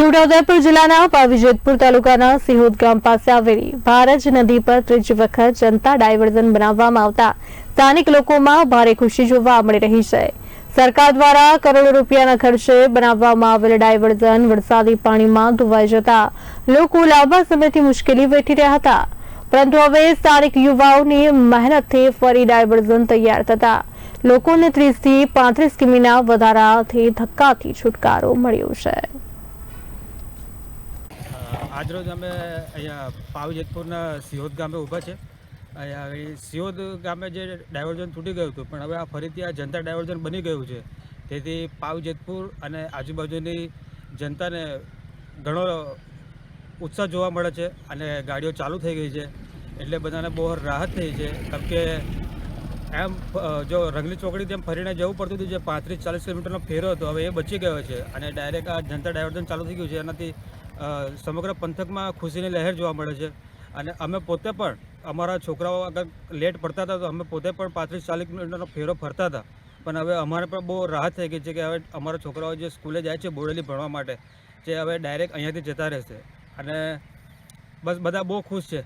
છોટાઉદેપુર જિલ્લાના પાવીજેતપુર તાલુકાના સિહોદ ગામ પાસે આવેલી ભારજ નદી પર ત્રીજી વખત જનતા ડાયવર્ઝન બનાવવામાં આવતા સ્થાનિક લોકોમાં ભારે ખુશી જોવા મળી રહી છે. સરકાર દ્વારા કરોડો રૂપિયાના ખર્ચે બનાવવામાં આવેલ ડાયવર્ઝન વરસાદી પાણીમાં ધોવાઈ જતા લોકો લાંબા સમયથી મુશ્કેલી વેઠી રહ્યા હતા. પરંતુ હવે સ્થાનિક યુવાઓની મહેનતથી ફરી ડાયવર્ઝન તૈયાર થતા લોકોને ત્રીસથી પાંત્રીસ કિમીના વધારાથી ધક્કાથી છુટકારો મળ્યો છે. આજરોજ અમે અહીંયા પાવ જેતપુરના સિહોદ ગામે ઊભા છે. અહીંયા સિયોદ ગામે જે ડાયવર્ઝન તૂટી ગયું હતું, પણ હવે આ ફરીથી આ જનતા ડાયવર્ઝન બની ગયું છે. તેથી પાવ જેતપુર અને આજુબાજુની જનતાને ઘણો ઉત્સાહ જોવા મળે છે અને ગાડીઓ ચાલુ થઈ ગઈ છે. એટલે બધાને બહુ રાહત થઈ છે. કેમ કે એમ જો રંગલી ચોકડી તેમ ફરીને જવું પડતું હતું, જે પાંત્રીસ ચાલીસ કિલોમીટરનો ફેરો હતો, હવે એ બચી ગયો છે. અને ડાયરેક્ટ આ જનતા ડાયવર્ઝન ચાલુ થઈ ગયું છે. એનાથી સમગ્ર પંથકમાં ખુશીની લહેર જોવા મળે છે. અને અમે પોતે પણ અમારા છોકરાઓ અગર લેટ પડતા હતા તો અમે પોતે પણ પાંત્રીસ ચાલીસ મિનિટનો ફેરો ફરતા હતા. પણ હવે અમારે પણ બહુ રાહત થઈ ગઈ છે કે હવે અમારા છોકરાઓ જે સ્કૂલે જાય છે બોડેલી ભણવા માટે, જે હવે ડાયરેક્ટ અહીંયાથી જતા રહેશે. અને બસ બધા બહુ ખુશ છે.